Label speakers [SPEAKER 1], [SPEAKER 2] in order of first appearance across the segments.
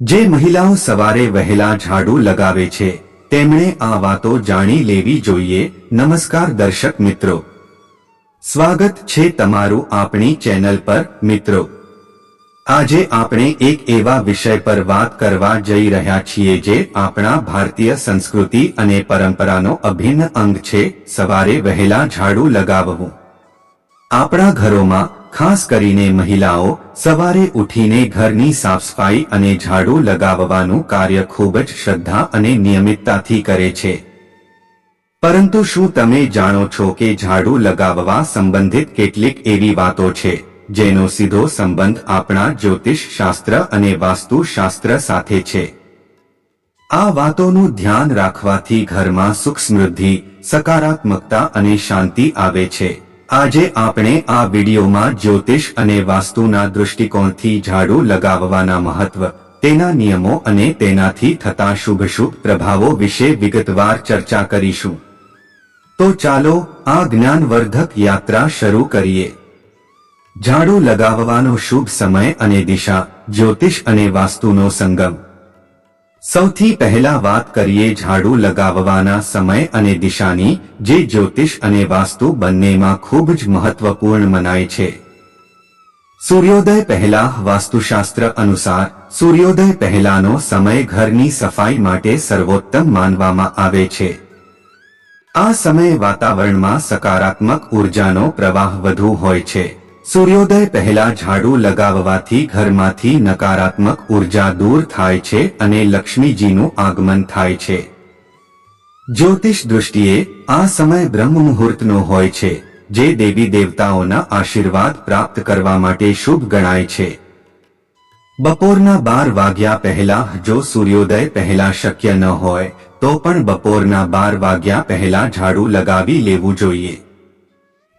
[SPEAKER 1] જે મહિલાઓ સવારે વહેલા ઝાડુ લગાવે છે, તેમણે આ વાતો જાણી લેવી જોઈએ. નમસ્કાર દર્શક મિત્રો. સ્વાગત છે તમારું આપણી ચેનલ પર, મિત્રો. આજે આપણે એક એવા વિષય પર વાત કરવા જઈ રહ્યા છીએ જે આપણા ભારતીય સંસ્કૃતિ અને પરંપરાનો અભિન્ન અંગ છે, સવારે વહેલા ઝાડુ લગાવવું. આપણા ઘરોમાં ખાસ કરીને મહિલાઓ સવારે ઉઠીને ઘરની સાફસફાઈ અને ઝાડુ લગાવવાનું કાર્ય ખૂબ જ શ્રદ્ધા અને નિયમિતતાથી કરે છે. પરંતુ શું તમે જાણો છો કે ઝાડુ લગાવવા સંબંધિત કેટલીક એવી વાતો છે, જેનો સીધો સંબંધ આપણા જ્યોતિષ શાસ્ત્ર અને વાસ્તુશાસ્ત્ર સાથે છે? આ વાતોનું ધ્યાન રાખવાથી ઘરમાં સુખ સમૃદ્ધિ, સકારાત્મકતા અને શાંતિ આવે છે. આજે આપણે આ વિડીયોમાં જ્યોતિષ અને વાસ્તુના દૃષ્ટિકોણથી ઝાડુ લગાવવાના મહત્વ, તેના નિયમો અને તેનાથી થતા શુભ શુભ પ્રભાવો વિશે વિગતવાર ચર્ચા કરીશું. તો ચાલો આ જ્ઞાનવર્ધક યાત્રા શરૂ કરીએ. ઝાડુ લગાવવાનો શુભ સમય અને દિશા, જ્યોતિષ અને વાસ્તુનો સંગમ. સૌથી પહેલા વાત કરીએ ઝાડુ લગાવવાના સમય અને દિશાની, જે જ્યોતિષ અને વાસ્તુ બંનેમાં ખૂબ જ મહત્વપૂર્ણ મનાય છે. સૂર્યોદય પહેલા વાસ્તુશાસ્ત્ર અનુસાર, સૂર્યોદય પહેલાનો સમય ઘરની સફાઈ માટે સર્વોત્તમ માનવામાં આવે છે. આ સમયે વાતાવરણમાં સકારાત્મક ઉર્જાનો પ્રવાહ વધુ હોય છે. સૂર્યોદય પહેલા ઝાડુ લગાવવાથી ઘરમાંથી નકારાત્મક ઊર્જા દૂર થાય છે અને લક્ષ્મીજીનું આગમન થાય છે. જ્યોતિષ દૃષ્ટિએ આ સમય બ્રહ્મ મુહૂર્તનો હોય છે, જે દેવી દેવતાઓના આશીર્વાદ પ્રાપ્ત કરવા માટે શુભ ગણાય છે. બપોરના બાર વાગ્યા પહેલા જો સૂર્યોદય પહેલા શક્ય ન હોય, તો પણ બપોરના બાર વાગ્યા પહેલા ઝાડુ લગાવી લેવું જોઈએ.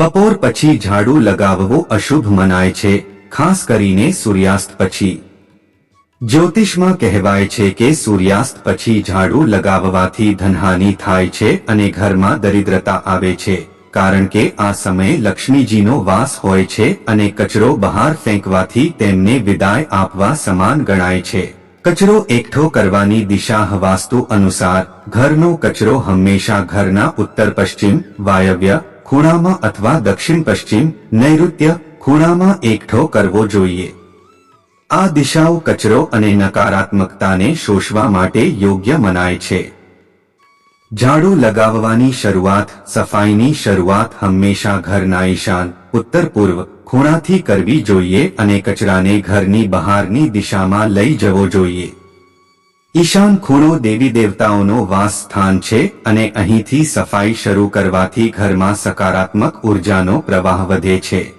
[SPEAKER 1] બપોર પછી ઝાડુ લગાવવો અશુભ મનાય છે, ખાસ કરીને સૂર્યાસ્ત પછી. જ્યોતિષમાં કહેવાય છે કે સૂર્યાસ્ત પછી ઝાડુ લગાવવાથી ધનહાનિ થાય છે અને ઘરમાં દરિદ્રતા આવે છે, કારણ કે આ સમયે લક્ષ્મીજીનો વાસ હોય છે અને કચરો બહાર ફેંકવાથી તેમને વિદાય આપવા સમાન ગણાય છે. કચરો એકઠો કરવાની દિશા વાસ્તુ અનુસાર, ઘરનો કચરો હંમેશા ઘરના ઉત્તર પશ્ચિમ વાયવ્ય ખૂણામાં અથવા દક્ષિણ પશ્ચિમ નૈઋત્ય ખૂણામાં એકઠો કરવો જોઈએ. આ દિશાઓ કચરો અને નકારાત્મકતાને શોષવા માટે યોગ્ય મનાય છે. ઝાડુ લગાવવાની શરૂઆત, સફાઈની શરૂઆત હંમેશા ઘરના ઈશાન ઉત્તર પૂર્વ ખૂણાથી કરવી જોઈએ અને કચરાને ઘરની બહારની દિશામાં લઈ જવો જોઈએ. ઈશાન ખૂણો દેવી દેવતાઓનો વાસ સ્થાન છે અને અહીંથી સફાઈ શરૂ કરવાથી ઘરમાં સકારાત્મક ઉર્જાનો પ્રવાહ વધે છે.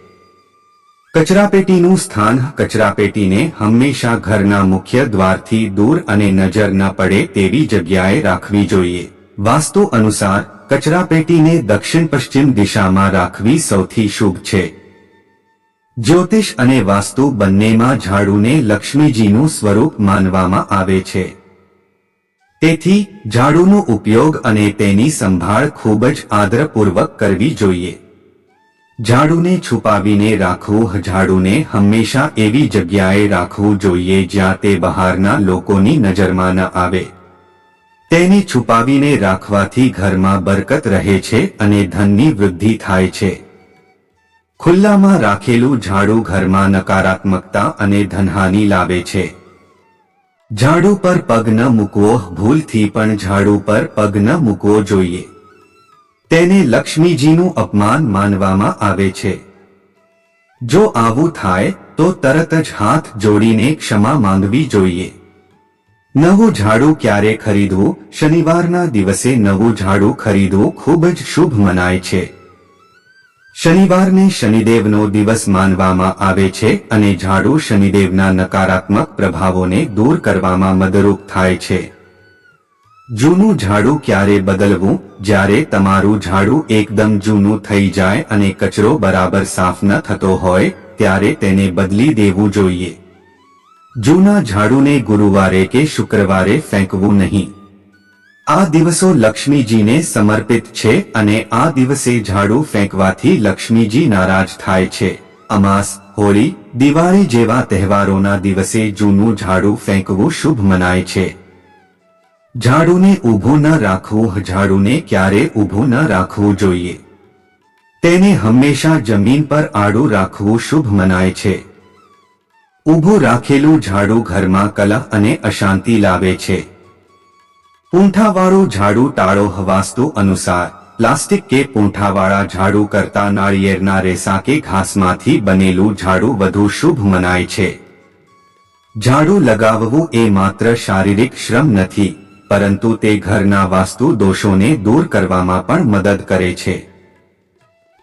[SPEAKER 1] કચરાપેટીનું સ્થાન કચરાપેટીને હંમેશા ઘરના મુખ્ય દ્વારથી દૂર અને નજર ન પડે તેવી જગ્યાએ રાખવી જોઈએ. વાસ્તુ અનુસાર, કચરાપેટીને દક્ષિણ પશ્ચિમ દિશામાં રાખવી સૌથી શુભ છે. જ્યોતિષ અને વાસ્તુ બંનેમાં ઝાડુને લક્ષ્મીજીનું સ્વરૂપ માનવામાં આવે છે. તેથી ઝાડુનો ઉપયોગ અને તેની સંભાળ ખૂબ જ આદરપૂર્વક કરવી જોઈએ. ઝાડુને છુપાવીને રાખવું, ઝાડુને હંમેશા એવી જગ્યાએ રાખવું જોઈએ જ્યાં તે બહારના લોકોની નજરમાં ન આવે. તેને છુપાવીને રાખવાથી ઘરમાં બરકત રહે છે અને ધનની વૃદ્ધિ થાય છે. ખુલ્લામાં રાખેલું ઝાડુ ઘરમાં નકારાત્મકતા અને ધનહાનિ લાવે છે. ઝાડુ પર પગ ન મૂકવો, ભૂલથી પણ ઝાડુ પર પગ ન મૂકવો જોઈએ. તેને લક્ષ્મીજીનું અપમાન માનવામાં આવે છે. જો આવું થાય, તો તરત જ હાથ જોડીને ક્ષમા માંગવી જોઈએ. નવું ઝાડુ ક્યારે ખરીદવું? શનિવારના દિવસે નવું ઝાડુ ખરીદવું ખૂબ જ શુભ મનાય છે. શનિવારને શનિદેવનો દિવસ માનવામાં આવે છે અને ઝાડુ શનિદેવના નકારાત્મક પ્રભાવોને દૂર કરવામાં મદદરૂપ થાય છે. જૂનું ઝાડુ ક્યારે બદલવું? જ્યારે તમારું ઝાડુ એકદમ જૂનું થઈ જાય અને કચરો બરાબર સાફ ન થતો હોય, ત્યારે તેને બદલી દેવું જોઈએ. જૂના ઝાડુને ગુરુવારે કે શુક્રવારે ફેંકવું નહીં. આ દિવસો લક્ષ્મીજીને સમર્પિત છે અને આ દિવસે ઝાડુ ફેંકવાથી લક્ષ્મીજી નારાજ થાય છે. અમાસ, હોળી, દિવાળી જેવા તહેવારોના દિવસે જૂનું ઝાડુ ફેંકવું શુભ મનાય છે. ઝાડુને ઊભું ન રાખવું, ઝાડુને ક્યારે ઊભું ન રાખવું જોઈએ. તેને હંમેશા જમીન પર આડું રાખવું શુભ મનાય છે. ઊભું રાખેલું ઝાડુ ઘરમાં કલહ અને અશાંતિ લાવે છે. પૂંઠાવાળું ઝાડુ ટાળો વાસ્તુ અનુસાર. પ્લાસ્ટિક કે પૂંઠાવાળા ઝાડુ કરતા નાળિયેરના રેસા કે ઘાસમાંથી બનેલું ઝાડુ વધુ શુભ મનાય છે. ઝાડુ લગાવવું એ માત્ર શારીરિક શ્રમ નથી, પરંતુ તે ઘરના વાસ્તુ દોષોને દૂર કરવામાં પણ મદદ કરે છે.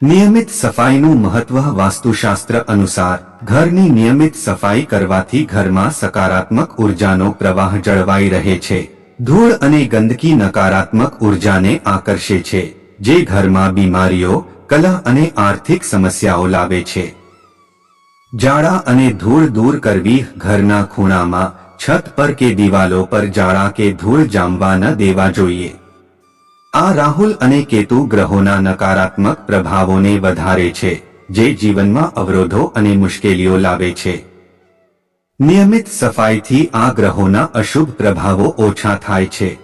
[SPEAKER 1] નિયમિત સફાઈનું મહત્વ વાસ્તુશાસ્ત્ર અનુસાર, ઘરની નિયમિત સફાઈ કરવાથી ઘરમાં સકારાત્મક ઉર્જાનો પ્રવાહ જળવાઈ રહે છે. ધૂળ અને ગંદકી નકારાત્મક ઉર્જાને આકર્ષે છે, જે ઘરમાં બીમારીઓ કલા અને આર્થિક સમસ્યાઓ લાવે છે. જાળા અને ધૂળ દૂર કરવી ઘરના ખૂણામાં, છત પર કે દિવાલો પર જાળા કે ધૂળ જામવા ન દેવા જોઈએ. આ રાહુલ અને કેતુ ગ્રહોના નકારાત્મક પ્રભાવોને વધારે છે, જે જીવનમાં અવરોધો અને મુશ્કેલીઓ લાવે છે. નિયમિત સફાઈથી આ ગ્રહોના અશુભ પ્રભાવો ઓછા થાય છે.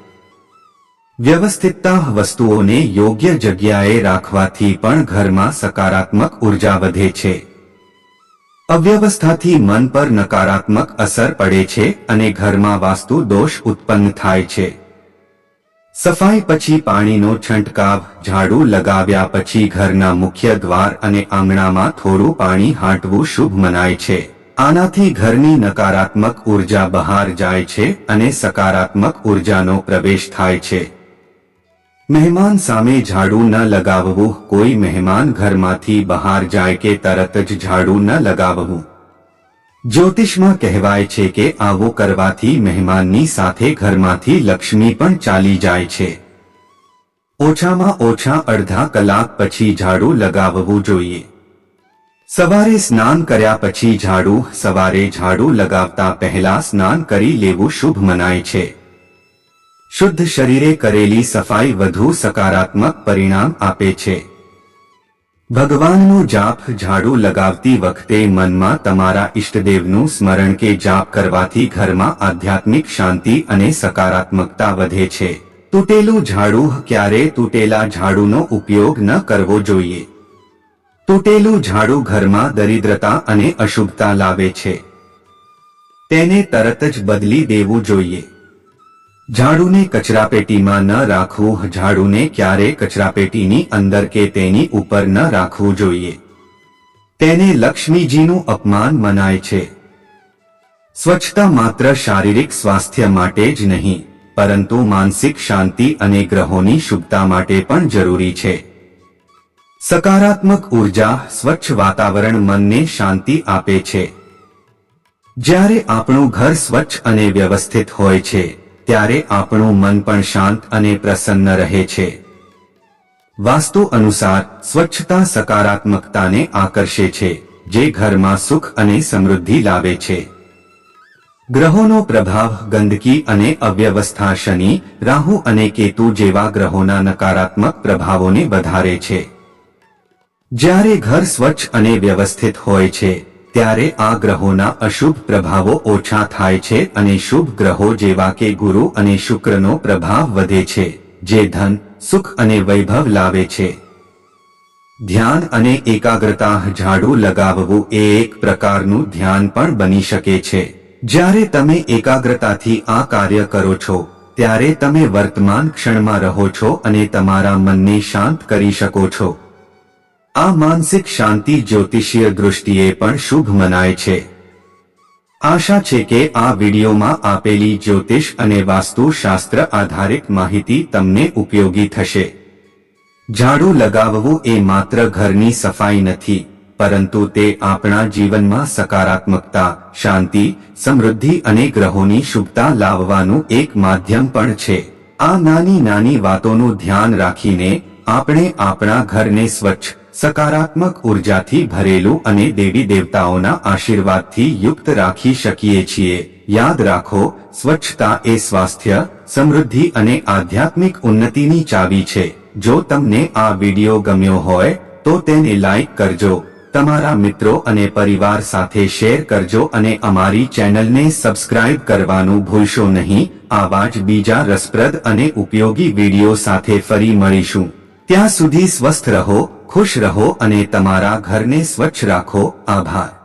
[SPEAKER 1] વ્યવસ્થિતતા વસ્તુઓને યોગ્ય જગ્યાએ રાખવાથી પણ ઘરમાં સકારાત્મક ઊર્જા વધે છે. અવ્યવસ્થાથી મન પર નકારાત્મક અસર પડે છે અને ઘરમાં વાસ્તુ દોષ ઉત્પન્ન થાય છે. સફાઈ પછી પાણીનો છંટકાવ, ઝાડુ લગાવ્યા પછી ઘરના મુખ્ય દ્વાર અને આંગણામાં થોડું પાણી હાંટવું શુભ મનાય છે. આનાથી ઘરની નકારાત્મક ઊર્જા બહાર જાય છે અને સકારાત્મક ઉર્જાનો પ્રવેશ થાય છે. મહેમાન સામે ઝાડુ ન લગાવવું, કોઈ મહેમાન ઘરમાંથી બહાર જાય કે તરત જ ઝાડુ ન લગાવવું. જ્યોતિષમાં કહેવાય છે કે આવું કરવાથી મહેમાનની સાથે ઘરમાંથી લક્ષ્મી પણ ચાલી જાય છે. ઓછામાં ઓછા અડધા કલાક પછી ઝાડુ લગાવવું જોઈએ. સવારે સ્નાન કર્યા પછી ઝાડુ, સવારે ઝાડુ લગાવતા પહેલા સ્નાન કરી લેવું શુભ મનાય છે. શુદ્ધ શરીરે કરેલી સફાઈ વધુ સકારાત્મક પરિણામ આપે છે. ભગવાનનું જાપ ઝાડુ લગાવતી વખતે મનમાં તમારા ઈષ્ટદેવનું સ્મરણ કે જાપ કરવાથી ઘરમાં આધ્યાત્મિક શાંતિ અને સકારાત્મકતા વધે છે. તૂટેલું ઝાડુ ક્યારે તૂટેલા ઝાડુનો ઉપયોગ ન કરવો જોઈએ. તૂટેલું ઝાડુ ઘરમાં દરિદ્રતા અને અશુભતા લાવે છે. તેને તરત જ બદલી દેવું જોઈએ. ઝાડુને કચરાપેટીમાં ન રાખવું, ઝાડુને ક્યારે કચરાપેટીની અંદર કે તેની ઉપર ન રાખવું જોઈએ. તેને લક્ષ્મીજીનું અપમાન મનાય છે. સ્વચ્છતા માત્ર શારીરિક સ્વાસ્થ્ય માટે જ નહીં, પરંતુ માનસિક શાંતિ અને ગ્રહોની શુભતા માટે પણ જરૂરી છે. સકારાત્મક ઊર્જા સ્વચ્છ વાતાવરણ મનને શાંતિ આપે છે. જ્યારે આપણું ઘર સ્વચ્છ અને વ્યવસ્થિત હોય છે, ત્યારે આપણું મન પણ શાંત અને પ્રસન્ન રહે છે. વાસ્તુ અનુસાર, સ્વચ્છતા સકારાત્મકતાને આકર્ષે છે, જે ઘરમાં સુખ અને સમૃદ્ધિ લાવે છે. ગ્રહોનો પ્રભાવ ગંદકી અને અવ્યવસ્થા શનિ, રાહુ અને કેતુ જેવા ગ્રહોના નકારાત્મક પ્રભાવોને વધારે છે. જ્યારે ઘર સ્વચ્છ અને વ્યવસ્થિત હોય છે, ત્યારે આ ગ્રહોના અશુભ પ્રભાવો ઓછા થાય છે અને શુભ ગ્રહો જેવા કે ગુરુ અને શુક્રનો પ્રભાવ વધે છે, જે ધન, સુખ અને વૈભવ લાવે છે. ધ્યાન અને એકાગ્રતા ઝાડુ લગાવવું એ એક પ્રકારનું ધ્યાન પણ બની શકે છે. જ્યારે તમે એકાગ્રતાથી આ કાર્ય કરો છો, ત્યારે તમે વર્તમાન ક્ષણમાં રહો છો અને તમારા મનને શાંત કરી શકો છો. આ માનસિક શાંતિ જ્યોતિષીય દૃષ્ટિએ પણ શુભ મનાય છે. આશા છે કે આ વિડીયોમાં આપેલી જ્યોતિષ અને વાસ્તુશાસ્ત્ર આધારિત માહિતી તમને ઉપયોગી થશે. ઝાડુ લગાવવું એ માત્ર ઘરની સફાઈ નથી, પરંતુ તે આપણા જીવનમાં સકારાત્મકતા, શાંતિ, સમૃદ્ધિ અને ગ્રહોની શુભતા લાવવાનું એક માધ્યમ પણ છે. આ નાની નાની વાતોનું ધ્યાન રાખીને આપણે આપણા ઘરને સ્વચ્છ સકારાત્મક ઉર્જાથી ભરેલું અને દેવી દેવતાઓના આશીર્વાદથી યુક્ત રાખી શકીએ છીએ. યાદ રાખો, સ્વચ્છતા એ સ્વાસ્થ્ય, સમૃદ્ધિ અને આધ્યાત્મિક ઉન્નતિની ચાવી છે. જો તમને આ વિડિયો ગમ્યો હોય, તો તેને લાઈક કરજો. તમારા મિત્રો અને પરિવાર સાથે શેર કરજો અને અમારી ચેનલને સબસ્ક્રાઇબ કરવાનું ભૂલશો નહીં. આવા જ બીજા રસપ્રદ અને ઉપયોગી વીડિયો સાથે ફરી મળીશું. ત્યાં સુધી સ્વસ્થ રહો ખુશ રહો અને તમારા ઘરને સ્વચ્છ રાખો. આભાર.